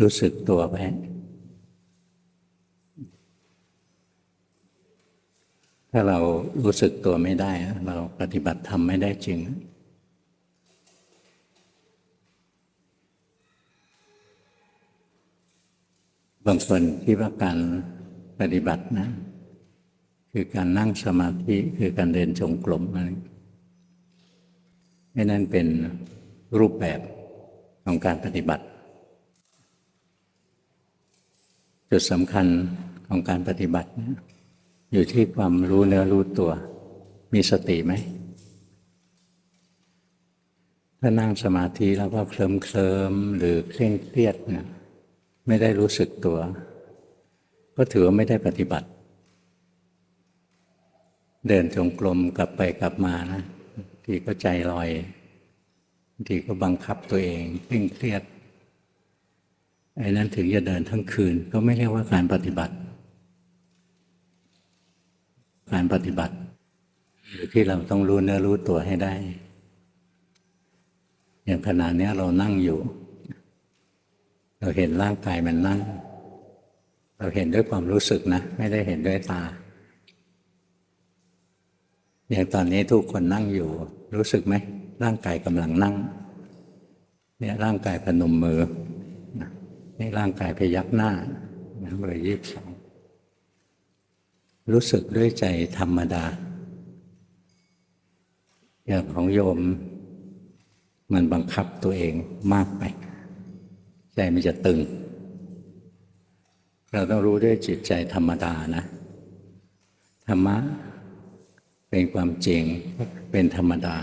รู้สึกตัวไปถ้าเรารู้สึกตัวไม่ได้ เราปฏิบัติธรรมไม่ได้จริง บางคนคิดว่าการปฏิบัตินะ คือการนั่งสมาธิคือการเดินจงกรมอะไรนั่นเป็นรูปแบบของการปฏิบัติ จุดสำคัญของการปฏิบัตินะอยู่ที่ความรู้เนื้อรู้ตัว มีสติไหม ถ้านั่งสมาธิแล้วก็เคลิ้มเคลิมหรือเคร่งเครียดเนี่ยไม่ได้รู้สึกตัว ก็ถือว่าไม่ได้ปฏิบัติ เดินจงกรมกลับไปกลับมานะทีก็ใจลอย ทีก็บังคับตัวเองเคร่งเครียด ไอ้นั้นถึงจะเดินทั้งคืน ก็ไม่เรียกว่าการปฏิบัติ การปฏิบัติอยู่ที่เราต้องรู้เนื้อรู้ตัวให้ได้ อย่างขณะนี้เรานั่งอยู่ เราเห็นร่างกายมันนั่ง เราเห็นด้วยความรู้สึกนะ ไม่ได้เห็นด้วยตา อย่างตอนนี้ทุกคนนั่งอยู่ รู้สึกไหมร่างกายกำลังนั่ง เนี่ยร่างกายพนมมือ นี่ร่างกายพยักหน้าเบอร์ยี่สิบสองรู้สึกด้วยใจธรรมดา อย่างของโยมมันบังคับตัวเองมากไป ใจมันจะตึง เราต้องรู้ด้วยจิตใจธรรมดานะ ธรรมะเป็นความจริงเป็นธรรมดา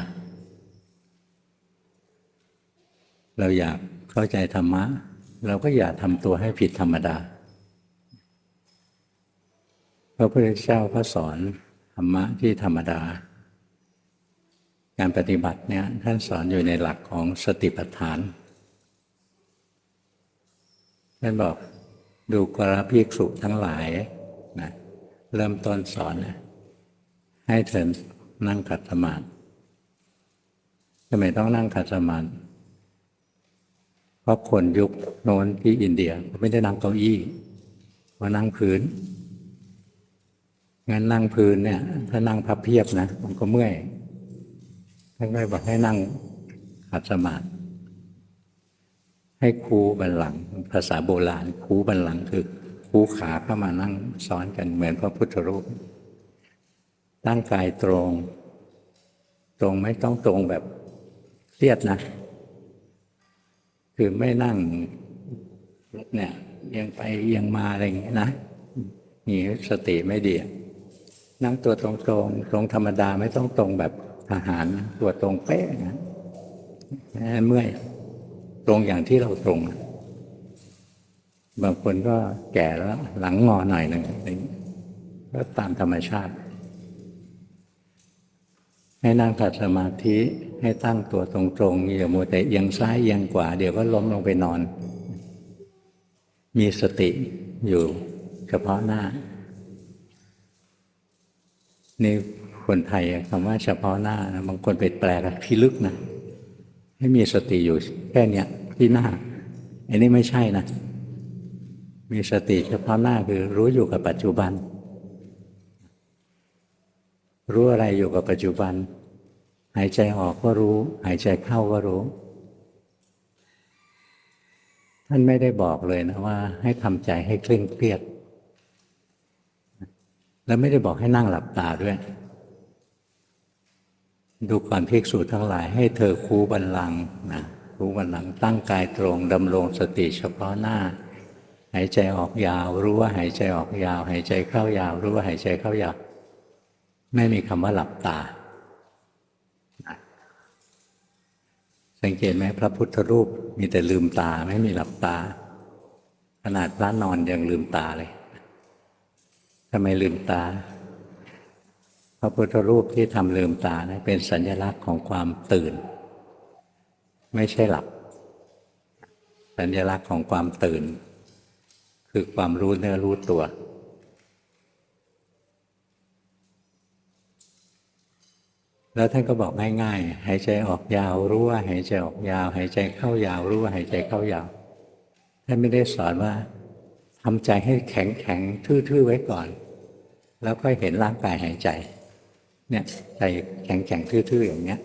เราอยากเข้าใจธรรมะ เราก็อย่าทำตัวให้ผิดธรรมดา พระพุทธเจ้าก็สอนธรรมะที่ธรรมดา การปฏิบัติเนี่ยท่านสอนอยู่ในหลักของสติปัฏฐานท่านบอกดูกราภิกษุทั้งหลายนะเริ่มต้นสอนนะให้เธอนั่งขัดสมาธิทำไมต้องนั่งขัดสมาธิ เพราะคนยุคโน้นที่อินเดียไม่ได้นั่งเก้าอี้มานั่งพื้น งั้นนั่งพื้นเนี่ย ถ้านั่งพับเพียบนะมันก็เมื่อยท่านก็บอกให้นั่งขัดสมาธิให้คูบันหลัง ภาษาโบราณ คูบันหลังคือคูขาเข้ามานั่งซ้อนกันเหมือนพระพุทธรูปตั้งกายตรง ตรงไม่ต้องตรงแบบเครียดนะ คือไม่นั่งเนี่ยเอียงไปเอียงมาอะไรอย่างเงี้ยนะนี่สติไม่ดีนั่งตัวตรงๆตรงธรรมดาไม่ต้องตรงแบบทหารตัวตรงเป๊ะนะเมื่อยตรงอย่างที่เราตรง บางคนก็แก่แล้วหลังงอหน่อยหนึ่งก็ตามธรรมชาติ ให้นั่งขัดสมาธิให้ตั้งตัวตรงๆอย่ามัวแต่เอียงซ้ายเอียงขวาเดี๋ยวก็ล้มลงไปนอน มีสติอยู่เฉพาะหน้านี่คนไทยคำว่าเฉพาะหน้านะบางคนไปแปลกพิลึกนะให้มีสติอยู่แค่เนี้ยที่หน้าอันนี้ไม่ใช่นะ มีสติเฉพาะหน้าคือรู้อยู่กับปัจจุบัน รู้อะไรอยู่กับปัจจุบัน หายใจออกก็รู้ หายใจเข้าก็รู้ ท่านไม่ได้บอกเลยนะว่า ให้ทำใจให้เคร่งเครียด แล้วไม่ได้บอกให้นั่งหลับตาด้วย ดูก่อนภิกษุทั้งหลายให้เธอคูบันลังนะคูบันลังตั้งกายตรงดำรงสติเฉพาะหน้าหายใจออกยาว รู้ว่าหายใจออกยาว หายใจเข้ายาว รู้ว่าหายใจเข้ายาว ไม่มีคำว่าหลับตา สังเกตไหมพระพุทธรูปมีแต่ลืมตาไม่มีหลับตา ขนาดพระนอนยังลืมตาเลยทำไมลืมตา พระพุทธรูปที่ทำลืมตานะเป็นสัญลักษณ์ของความตื่น ไม่ใช่หลับ สัญลักษณ์ของความตื่น คือความรู้เนื้อรู้ตัว แล้วท่านก็บอกง่ายๆ หายใจออกยาวรู้ว่าหายใจออกยาว หายใจเข้ายาวรู้ว่าหายใจเข้ายาว ท่านไม่ได้สอนว่าทำใจให้แข็งแข็งทื่อๆไว้ก่อน แล้วก็เห็นร่างกายหายใจ เนี่ยใจแข็งแข็งทื่อๆอย่างเนี้ย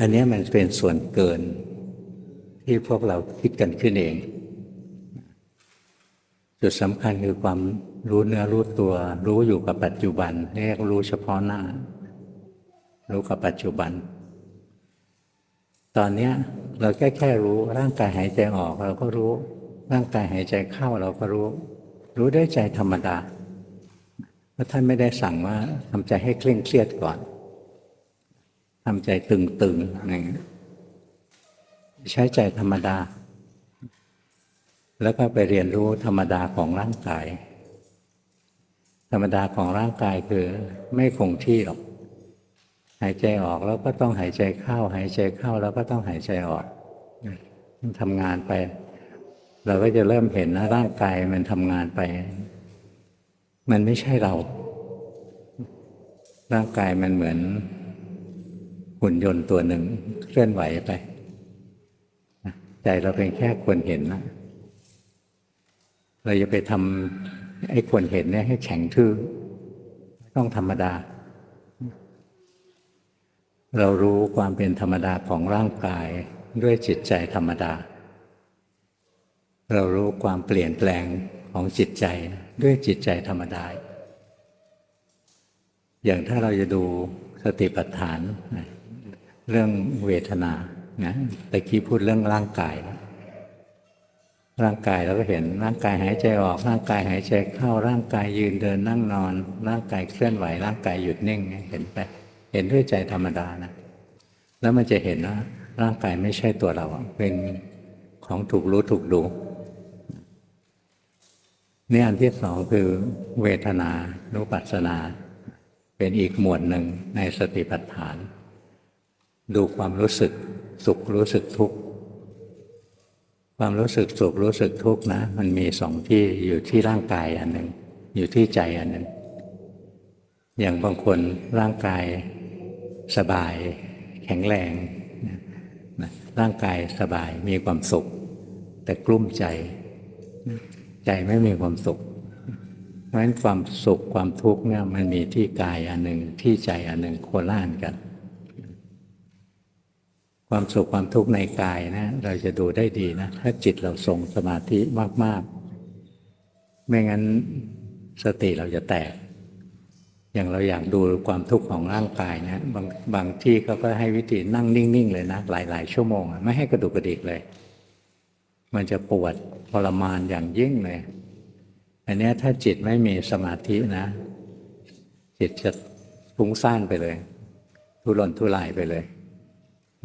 อันนี้มันเป็นส่วนเกินที่พวกเราคิดกันขึ้นเอง จุดสำคัญคือความรู้เนื้อรู้ตัว รู้อยู่กับปัจจุบัน เรียกรู้เฉพาะหน้า รู้กับปัจจุบัน ตอนเนี้ยเราแค่แค่รู้ร่างกายหายใจออกเราก็รู้ ร่างกายหายใจเข้าเราก็รู้ รู้ด้วยใจธรรมดาเพราะท่านไม่ได้สั่งว่าทำใจให้เคร่งเครียดก่อนทำใจตึงๆอะไรอย่างเงี้ยใช้ใจธรรมดา แล้วก็ไปเรียนรู้ธรรมดาของร่างกาย ธรรมดาของร่างกายคือไม่คงที่หรอก หายใจออกแล้วก็ต้องหายใจเข้า หายใจเข้าแล้วก็ต้องหายใจออกทำงานไป เราก็จะเริ่มเห็นนะร่างกายมันทำงานไป มันไม่ใช่เรา ร่างกายมันเหมือนหุ่นยนต์ตัวหนึ่งเคลื่อนไหวไป ใจเราเป็นแค่ควรเห็นนะ เราจะไปทำไอ้ควรเห็นเนี่ยให้แข็งทื่อต้องธรรมดา เรารู้ความเป็นธรรมดาของร่างกายด้วยจิตใจธรรมดา เรารู้ความเปลี่ยนแปลงของจิตใจด้วยจิตใจธรรมดา อย่างถ้าเราจะดูสติปัฏฐาน เรื่องเวทนานะตะกี้พูดเรื่องร่างกาย ร่างกายเราก็เห็นร่างกายหายใจออกร่างกายหายใจเข้าร่างกายยืนเดินนั่งนอน ร่างกายเคลื่อนไหว ร่างกายหยุดนิ่งเห็นไปเห็นด้วยใจธรรมดานะ แล้วมันจะเห็นว่าร่างกายไม่ใช่ตัวเราเป็นของถูกรู้ถูกดูนี่อันที่สองคือเวทนานุปัสสนา เป็นอีกหมวดหนึ่งในสติปัฏฐาน ดูความรู้สึกสุขรู้สึกทุกข์ ความรู้สึกสุขรู้สึกทุกข์นะ มันมีสองที่อยู่ที่ร่างกายอันหนึ่งอยู่ที่ใจอันหนึ่งอย่างบางคนร่างกายสบาย แข็งแรงนะร่างกายสบายมีความสุข แต่กลุ้มใจ ใจไม่มีความสุข เพราะฉะนั้นความสุขความทุกข์เนี่ยมันมีที่กายอันหนึ่งที่ใจอันหนึ่งโคล่านกัน ความสุขความทุกข์ในกายนะเราจะดูได้ดีนะถ้าจิตเราทรงสมาธิมากๆ ไม่งั้นสติเราจะแตก อย่างเราอยากดูความทุกข์ของร่างกายนะบางบางที่เขาก็ให้วิธีนั่งนิ่ง ๆ เลยนะ หลาย ๆ ชั่วโมง ไม่ให้กระดุกกระดิกเลย มันจะปวดทรมานอย่างยิ่งเลยอันนี้ถ้าจิตไม่มีสมาธินะ จิตจะฟุ้งซ่านไปเลย ทุรนทุรายไปเลย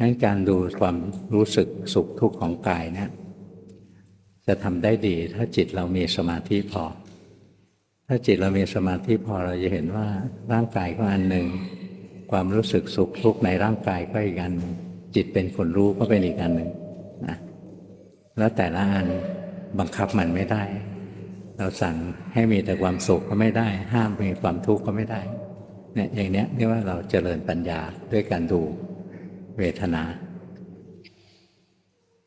งั้นการดูความรู้สึกสุขทุกข์ของกายเนี่ยจะทำได้ดี ถ้าจิตเรามีสมาธิพอ ถ้าจิตเรามีสมาธิพอเราจะเห็นว่าร่างกายก็อันหนึ่ง ความรู้สึกสุขทุกข์ในร่างกายก็อีกอัน จิตเป็นคนรู้ก็เป็นอีกอันหนึ่งนะแล้วแต่ละอันบังคับมันไม่ได้ เราสั่งให้มีแต่ความสุขก็ไม่ได้ ห้ามมีความทุกข์ก็ไม่ได้เนี่ยอย่างเนี้ยเรียกว่าเราเจริญปัญญาด้วยการดู เวทนา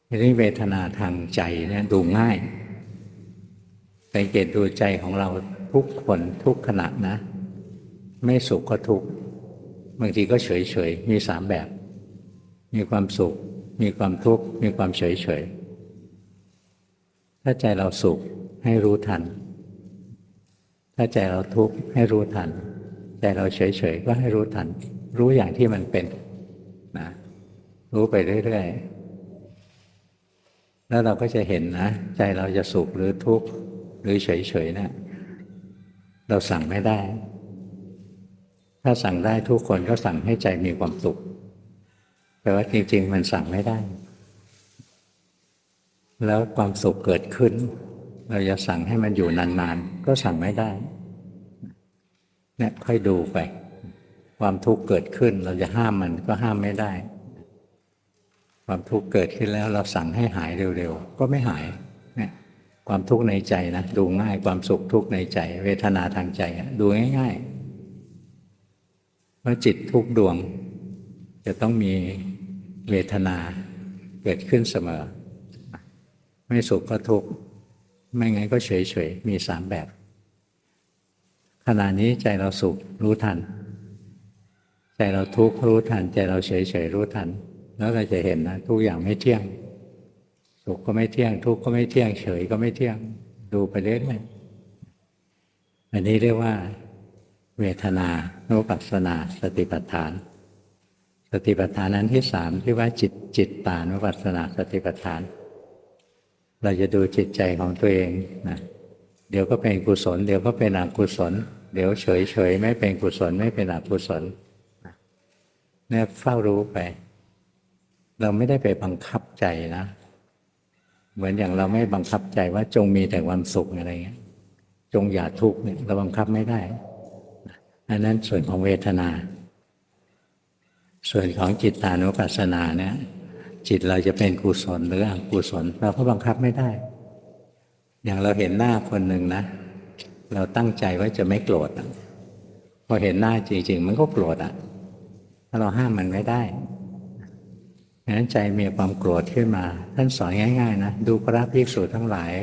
ทีนี้เวทนาทางใจเนี่ยดูง่ายสังเกตดูใจของเราทุกคนทุกขณะนะ ไม่สุขก็ทุกข์บางทีก็เฉยเฉยมีสามแบบ มีความสุข มีความทุกข์ มีความเฉยเฉยถ้าใจเราสุขให้รู้ทัน ถ้าใจเราทุกข์ให้รู้ทัน ใจเราเฉยเฉยก็ให้รู้ทัน รู้อย่างที่มันเป็น รู้ไปเรื่อยๆ แล้วเราก็จะเห็นนะ ใจเราจะสุขหรือทุกข์หรือเฉยๆเนะี่ยเราสั่งไม่ได้ ถ้าสั่งได้ทุกคนก็สั่งให้ใจมีความสุขแปลว่าจริง ๆ มันสั่งไม่ได้ แล้วความสุขเกิดขึ้น เราจะสั่งให้มันอยู่นานๆ ก็สั่งไม่ได้เนี่ยค่อยดูไป ความทุกข์เกิดขึ้น เราจะห้ามมันก็ห้ามไม่ได้ ความทุกข์เกิดขึ้นแล้วเราสั่งให้หายเร็วๆ ก็ไม่หายเนี่ยความทุกข์ในใจนะดูง่ายความสุขทุกข์ในใจ เวทนาทางใจดูง่ายๆว่าจิตทุกดวง จะต้องมีเวทนาเกิดขึ้นเสมอ ไม่สุขก็ทุกข์ไม่งก็เฉยเฉยๆมีสามแบบ ขณะนี้ใจเราสุขรู้ทัน ใจเราทุกข์รู้ทัน ใจเราเฉยๆรู้ทัน แล้วเราจะเห็นนะทุกอย่างไม่เที่ยง สุขก็ไม่เที่ยง ทุกข์ก็ไม่เที่ยง เฉยก็ไม่เที่ยง ดูไปเรื่อยๆอันนี้เรียกว่า เวทนานุปัสสนา สติปัฏฐาน สติปัฏฐานนั้นที่สามที่ว่าจิตจิตตานุปัสสนาสติปัฏฐาน เราจะดูจิตใจของตัวเองนะเดี๋ยวก็เป็นกุศล เดี๋ยวก็เป็นอกุศล เดี๋ยวเฉยเฉยไม่เป็นกุศลไม่เป็นอกุศลเนี่ยเฝ้ารู้ไป เราไม่ได้ไปบังคับใจนะ เหมือนอย่างเราไม่บังคับใจว่าจงมีแต่ความสุขอะไรเงี้ย จงอย่าทุกข์เนี่ยเราบังคับไม่ได้อันนั้นส่วนของเวทนา ส่วนของจิตตานุปัสสนาเนี่ย จิตเราจะเป็นกุศลหรืออกุศลเราก็บังคับไม่ได้ อย่างเราเห็นหน้าคนหนึ่งนะ เราตั้งใจว่าจะไม่โกรธพอเห็นหน้าจริงๆ มันก็โกรธอะ ถ้าเราห้ามมันไม่ได้ งั้นใจมีความโกรธขึ้นมา ท่านสอนง่าย ๆ นะ ดูพระภิกษุทั้งหลาย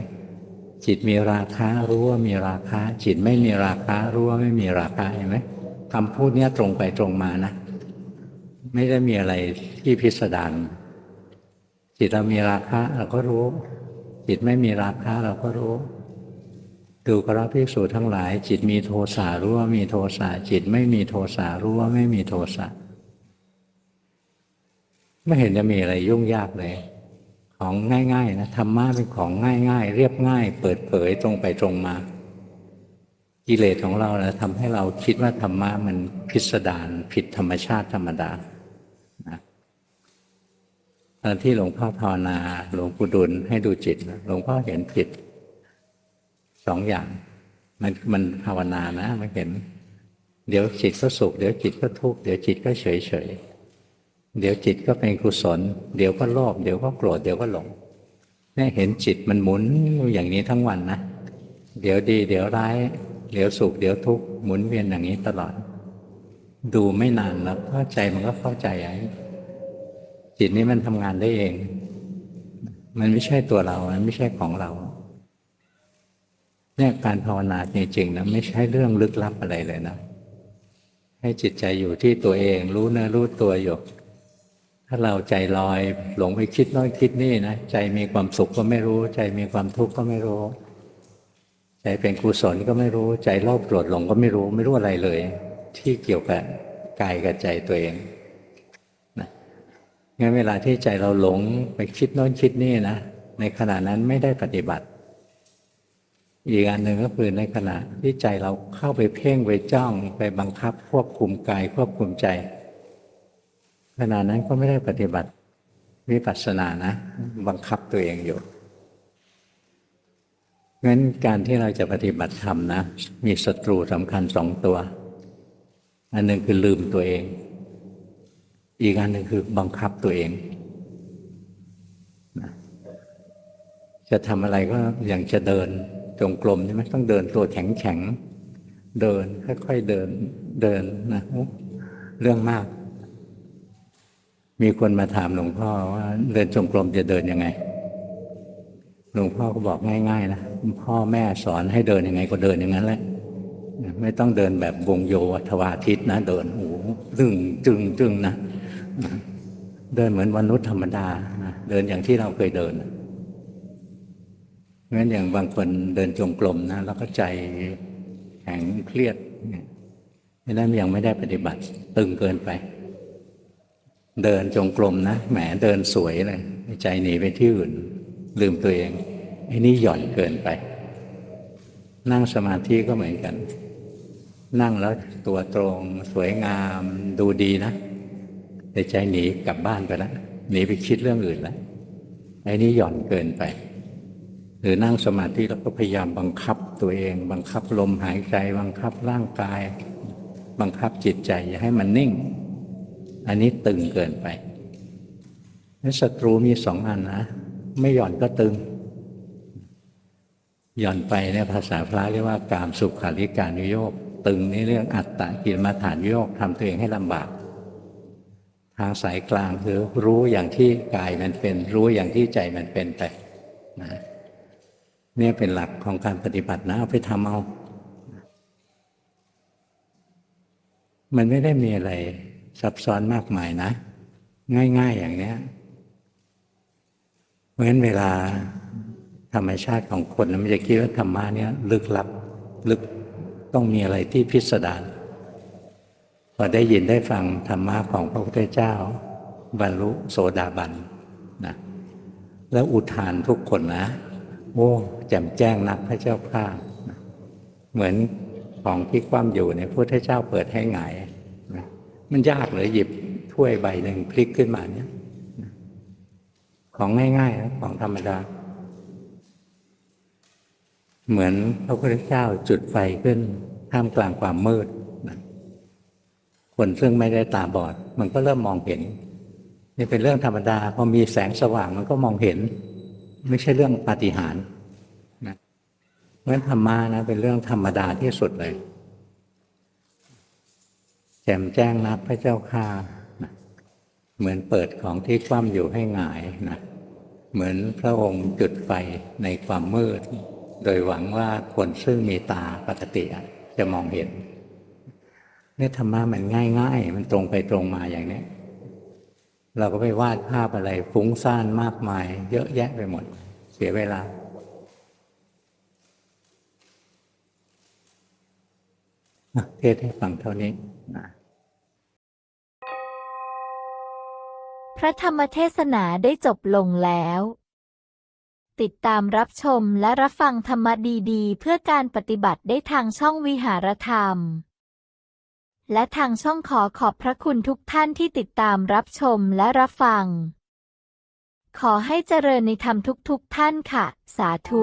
จิตมีราคะรู้ว่ามีราคะ จิตไม่มีราคะรู้ว่าไม่มีราคะเห็นไหมคำพูดเนี้ยตรงไปตรงมานะ ไม่ได้มีอะไรที่พิสดารจิตเรามีราคะเราก็รู้ จิตไม่มีราคะเราก็รู้ดูกราภิกษุทั้งหลาย จิตมีโทสะรู้ว่ามีโทสะจิตไม่มีโทสะรู้ว่าไม่มีโทสะ ไม่เห็นจะมีอะไรยุ่งยากเลย ของง่าย ๆ นะธรรมะเป็นของง่าย ๆ เรียบง่าย เปิดเผยตรงไปตรงมา กิเลสของเรานะทำให้เราคิดว่าธรรมะมันพิสดารผิดธรรมชาติธรรมดานะตอนที่หลวงพ่อภาวนาหลวงปู่ดุลให้ดูจิตหลวงพ่อเห็นผิดสองอย่าง มันมันภาวนานะ มันเห็น เดี๋ยวจิตก็สุขเดี๋ยวจิตก็ทุกข์เดี๋ยวจิตก็เฉยเฉย เดี๋ยวจิตก็เป็นกุศล เดี๋ยวก็โลภเดี๋ยวก็โกรธเดี๋ยวก็หลงเนี่ยเห็นจิตมันหมุนอย่างนี้ทั้งวันนะเดี๋ยวดี เดี๋ยวร้าย เดี๋ยวสุขเดี๋ยวทุกข์หมุนเวียนอย่างนี้ตลอด ดูไม่นานแล้วเข้าใจมันก็เข้าใจไอ้จิตนี้มันทำงานได้เอง มันไม่ใช่ตัวเรามันไม่ใช่ของเราเนี่ยการภาวนาจริงๆนะไม่ใช่เรื่องลึกลับอะไรเลยนะให้จิตใจอยู่ที่ตัวเอง รู้เนื้อรู้ตัวอยู่ ถ้าเราใจลอยหลงไปคิดโน้อยคิดนี่นะใจมีความสุขก็ไม่รู้ ใจมีความทุกข์ก็ไม่รู้ ใจเป็นกุศลก็ไม่รู้ ใจโลภโกรธหลงก็ไม่รู้ ไม่รู้อะไรเลย ที่เกี่ยวกับกายกับใจตัวเองนะงั้นเวลาที่ใจเราหลงไปคิดโน้นคิดนี่นะในขณะนั้นไม่ได้ปฏิบัติ อีกอันหนึ่งก็คือในขณะที่ใจเราเข้าไปเพ่งไปจ้องไปบังคับควบคุมกายควบคุมใจ ขณะนั้นก็ไม่ได้ปฏิบัติวิปัสสนานะ บังคับตัวเองอยู่งั้นการที่เราจะปฏิบัติธรรมนะ มีศัตรูสำคัญสองตัว อันหนึ่งคือลืมตัวเอง อีกอันหนึ่งคือบังคับตัวเองจะทำอะไรก็อย่างจะเดินจงกรมใช่ไหมต้องเดินตัวแข็งแข็งเดินค่อยๆเดินเดินนะเรื่องมาก มีคนมาถามหลวงพ่อว่าเดินจงกรมจะเดินยังไง หลวงพ่อก็บอกง่ายๆนะพ่อแม่สอนให้เดินยังไงก็เดินอย่างนั้นแหละ ไม่ต้องเดินแบบวงโยทวาทิตนะ เดินโอ้โหตึงจึงจึงนะเดินเหมือนมนุษย์ธรรมดาเดินอย่างที่เราเคยเดินงั้นอย่างบางคนเดินจงกรมนะแล้วก็ใจแข็งเครียดเนี่ยนั่นยังไม่ได้ปฏิบัติตึงเกินไป เดินจงกรมนะแหมเดินสวยเลยใจหนีไปที่อื่น ลืมตัวเองไอ้นี่หย่อนเกินไป นั่งสมาธิก็เหมือนกัน นั่งแล้วตัวตรงสวยงามดูดีนะแต่ใจหนีกลับบ้านไปแล้วหนีไปคิดเรื่องอื่นแล้วไอ้นี่หย่อนเกินไป หรือนั่งสมาธิแล้วก็พยายามบังคับตัวเอง บังคับลมหายใจ บังคับร่างกาย บังคับจิตใจอย่าให้มันนิ่ง อันนี้ตึงเกินไปนั้นศัตรูมีสองอันนะ ไม่หย่อนก็ตึง หย่อนไปเนี่ยภาษาพระเรียกว่ากามสุขาริการนุโยกตึงนี่เรื่องอัตตะกิลมาฐานโยกทำตัวเองให้ลำบาก ทางสายกลางคือรู้อย่างที่กายมันเป็น รู้อย่างที่ใจมันเป็นไปนะเนี่ยเป็นหลักของการปฏิบัตินะเอาไปทำเอา มันไม่ได้มีอะไร ซับซ้อนมากมายนะ ง่าย ๆ อย่างเนี้ยเพราะฉะนั้นเวลาธรรมชาติของคนมันจะคิดว่าธรรมะเนี่ยลึกลับลึกต้องมีอะไรที่พิสดารพอได้ยินได้ฟังธรรมะของพระพุทธเจ้า บรรลุโสดาบันนะแล้วอุทานทุกคนนะ โอ้แจ่มแจ้งนักพระเจ้าข้าเหมือนของที่คว่ำอยู่เนี่ยพระพุทธเจ้าเปิดให้หงาย มันยากเลยหยิบถ้วยใบหนึ่งพลิกขึ้นมาเนี่ยของง่ายๆของธรรมดา เหมือนพระพุทธเจ้าจุดไฟขึ้นท่ามกลางความมืดคนซึ่งไม่ได้ตาบอด มันก็เริ่มมองเห็น นี่เป็นเรื่องธรรมดาพอมีแสงสว่างมันก็มองเห็น ไม่ใช่เรื่องปาฏิหาริย์นะเพราะฉะนั้นธรรมะนะเป็นเรื่องธรรมดาที่สุดเลย แจ่มแจ้งนักพระเจ้าข้านะเหมือนเปิดของที่คว่ำอยู่ให้หงายนะเหมือนพระองค์จุดไฟในความมืด โดยหวังว่าคนซึ่งมีตาปกติจะมองเห็นเนี่ยธรรมะมันง่าย ๆ มันตรงไปตรงมาอย่างนี้เราก็ไปวาดภาพอะไรฟุ้งซ่านมากมาย เยอะแยะไปหมด เสียเวลาอะ เทศให้ฟังเท่านี้นะพระธรรมเทศนาได้จบลงแล้ว ติดตามรับชมและรับฟังธรรมดีๆ เพื่อการปฏิบัติได้ทางช่องวิหารธรรม และทางช่องขอขอบพระคุณทุกท่านที่ติดตามรับชมและรับฟัง ขอให้เจริญในธรรมทุกๆท่านค่ะ สาธุ